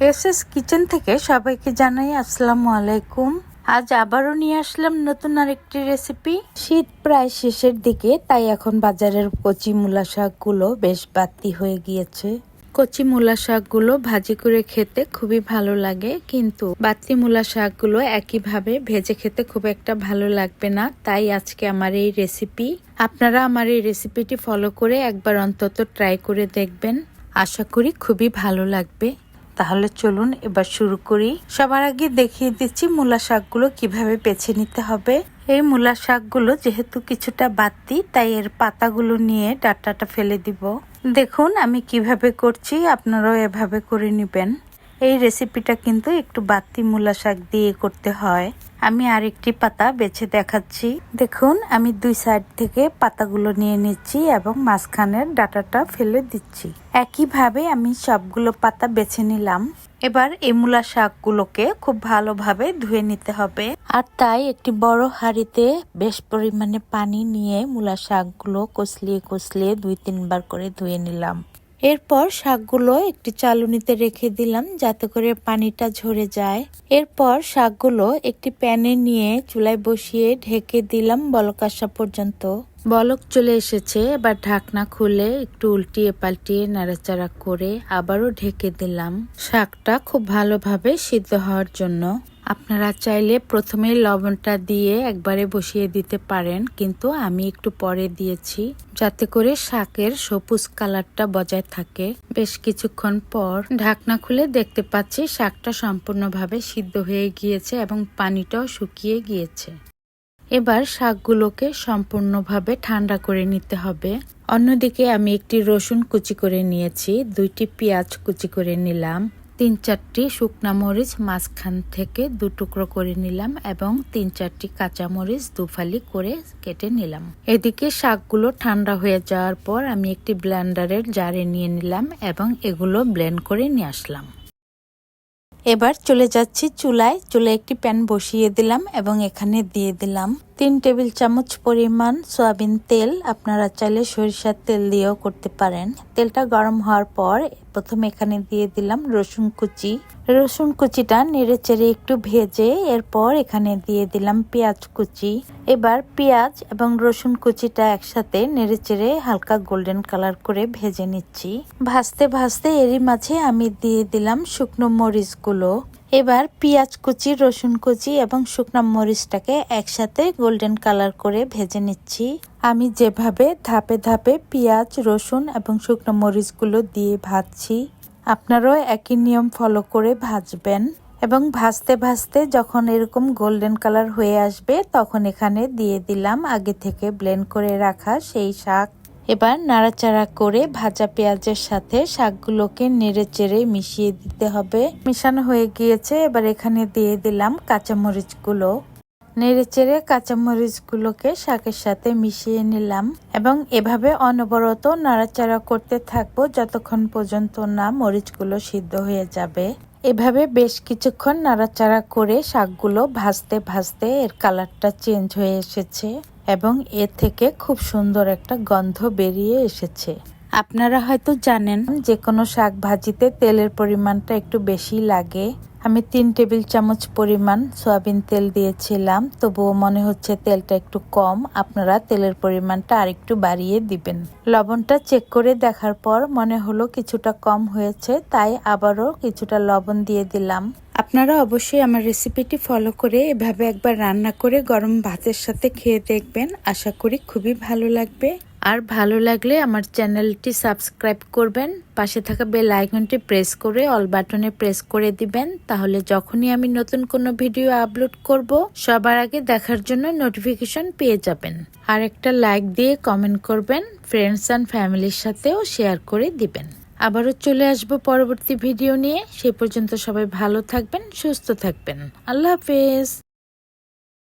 S S kitchen থেকে সবাইকে জানাই আসসালামু আলাইকুম। আজ আবারও নিয়ে আসলাম নতুন আরেকটি রেসিপি শীত প্রায় শেষের দিকে, তাই এখন বাজারের কচি মূলা শাকগুলো বেশ বাতি হয়ে গিয়েছে। কচি মূলা শাকগুলো ভাজি করে খেতে খুবই ভালো লাগে, কিন্তু বাতি মূলা শাকগুলো একইভাবে ভেজে খেতে খুব একটা ভালো লাগবে না, তাই আজকে আমার এই রেসিপি আপনারা আমার এই রেসিপিটি ফলো করে একবার অন্তত ট্রাই করে দেখবেন। আশা করি খুবই ভালো লাগবে। তাহলে চলুন এবার শুরু করি। সবার আগে দেখিয়ে দিচ্ছি মূলা শাকগুলো কীভাবে বেছে নিতে হবে। এই মূলা শাকগুলো যেহেতু কিছুটা বাতি তাই এর পাতাগুলো নিয়ে ডাটাটা ফেলে দিব। দেখুন, আমি কীভাবে করছি, আপনারাও এভাবে করে নেবেন। এই রেসিপিটা কিন্তু একটু বাতি মূলা শাক দিয়ে করতে হয়। আমি আরেকটি পাতা বেছে দেখাচ্ছি। দেখুন, আমি দুই সাইড থেকে পাতাগুলো নিয়ে নিচ্ছি এবং মাঝখানের ডাটাটা ফেলে দিচ্ছি। একইভাবে আমি সবগুলো পাতা বেছে নিলাম। এবার এই মূলা শাকগুলোকে খুব ভালোভাবে ধুয়ে নিতে হবে। আর তাই একটি বড় হাঁড়িতে বেশ পরিমাণে পানি নিয়ে মূলা শাকগুলো কষলিয়ে কষলিয়ে দুই তিনবার করে ধুয়ে নিলাম। এরপর শাকগুলো একটি চালুনিতে রেখে দিলাম যাতে করে পানিটা ঝরে যায়। এরপর শাকগুলো একটি প্যানে নিয়ে চুলায় বসিয়ে ঢেকে দিলাম বলক আসা পর্যন্ত। বলক চলে এসেছে, এবার ঢাকনা খুলে একটু উল্টিয়ে পাল্টিয়ে নাড়াচাড়া করে আবারও ঢেকে দিলাম। শাকটা খুব ভালোভাবে সিদ্ধ হওয়ার জন্য। আপনারা চাইলে প্রথমে লবণটা দিয়ে একবারে বসিয়ে দিতে পারেন, কিন্তু আমি একটু পরে দিয়েছি, যাতে করে শাকের সবুজ কালারটা বজায় থাকে। বেশ কিছুক্ষণ পর ঢাকনা খুলে দেখতে পাচ্ছি শাকটা সম্পূর্ণভাবে সিদ্ধ হয়ে গিয়েছে এবং পানিটাও শুকিয়ে গিয়েছে। এবার শাকগুলোকে সম্পূর্ণভাবে ঠান্ডা করে নিতে হবে। অন্যদিকে আমি একটি রসুন কুচি করে নিয়েছি, দুইটি পেঁয়াজ কুচি করে নিলাম। তিন চারটি শুকনা মরিচ মাঝখান থেকে দু টুকরো করে নিলাম এবং তিন চারটি কাঁচা মরিচ দুফালি করে কেটে নিলাম। এদিকে শাকগুলো ঠান্ডা হয়ে যাওয়ার পর আমি একটি ব্লেন্ডারের জারে নিয়ে নিলাম এবং এগুলো ব্লেন্ড করে নিয়ে আসলাম। এবার চলে যাচ্ছি চুলায়। চুলায় একটি প্যান বসিয়ে দিলাম এবং এখানে দিয়ে দিলাম তিন টেবিল চামচ পরিমাণ সয়াবিন তেল আপনারা চাইলে সরিষার তেল দিয়েও করতে পারেন। তেলটা গরম হওয়ার পর প্রথমে এখানে দিয়ে দিলাম রসুন কুচি। রসুন কুচিটা নেড়ে চেড়ে একটু ভেজে এরপর এখানে দিয়ে দিলাম পেঁয়াজ কুচি। এবার পেঁয়াজ এবং রসুন কুচিটা একসাথে নেড়ে চেড়ে হালকা গোল্ডেন কালার করে ভেজে নিচ্ছি। ভাজতে ভাজতে এরই মাঝে আমি দিয়ে দিলাম শুকনো মরিচগুলো। এবার পেঁয়াজ কুচি, রসুন কুচি এবং শুকনো মরিচটাকে একসাথে গোল্ডেন কালার করে ভেজে নিচ্ছি। আমি যেভাবে ধাপে ধাপে পেঁয়াজ, রসুন এবং শুকনো মরিচগুলো দিয়ে ভাজছি, আপনারাও একই নিয়ম ফলো করে ভাজবেন এবং ভাজতে ভাজতে যখন এরকম গোল্ডেন কালার হয়ে আসবে, তখন এখানে দিয়ে দিলাম আগে থেকে ব্লেন্ড করে রাখা সেই শাক। এবার নাড়াচাড়া করে ভাজা পেঁয়াজের সাথে শাকগুলোকে নেড়ে চেড়ে মিশিয়ে দিতে হবে। মিশানো হয়ে গিয়েছে, এবার এখানে দিয়ে দিলাম কাঁচামরিচগুলো। নেড়ে চেড়ে কাঁচামরিচগুলোকে শাকের সাথে মিশিয়ে নিলাম এবং এভাবে অনবরত নাড়াচাড়া করতে থাকব যতক্ষণ পর্যন্ত না মরিচগুলো সিদ্ধ হয়ে যাবে। এভাবে বেশ কিছুক্ষণ নাড়াচাড়া করে শাকগুলো ভাজতে ভাজতে এর কালারটা চেঞ্জ হয়ে এসেছে। এবং এর থেকে খুব সুন্দর একটা গন্ধ বেরিয়ে এসেছে। আপনারা হয়তো জানেন যে কোনো শাক ভাজিতে তেলের পরিমাণটা একটু বেশি লাগে। আমি তিন টেবিল চামচ পরিমাণ সয়াবিন তেল দিয়েছিলাম, তবুও মনে হচ্ছে তেলটা একটু কম। আপনারা তেলের পরিমাণটা আরেকটু বাড়িয়ে দিবেন। লবণটা চেক করে দেখার পর মনে হলো কিছুটা কম হয়েছে, তাই আবারও কিছুটা লবণ দিয়ে দিলাম। আপনারা অবশ্যই আমার রেসিপিটি ফলো করে এভাবে একবার রান্না করে গরম ভাতের সাথে খেয়ে দেখবেন। আশা করি খুবই ভালো লাগবে। আর ভালো লাগলে আমার চ্যানেলটি সাবস্ক্রাইব করবেন। পাশে থাকা বেল আইকনটি প্রেস করে অল বাটনে প্রেস করে দিবেন। তাহলে যখনই আমি নতুন কোনো ভিডিও আপলোড করব, সবার আগে দেখার জন্য নোটিফিকেশন পেয়ে যাবেন। আর একটা লাইক দিয়ে কমেন্ট করবেন ফ্রেন্ডস অ্যান্ড ফ্যামিলির সাথেও শেয়ার করে দিবেন। আবারও চলে আসব পরবর্তী ভিডিও নিয়ে। সেই পর্যন্ত সবাই ভালো থাকবেন, সুস্থ থাকবেন। আল্লাহ হাফেজ।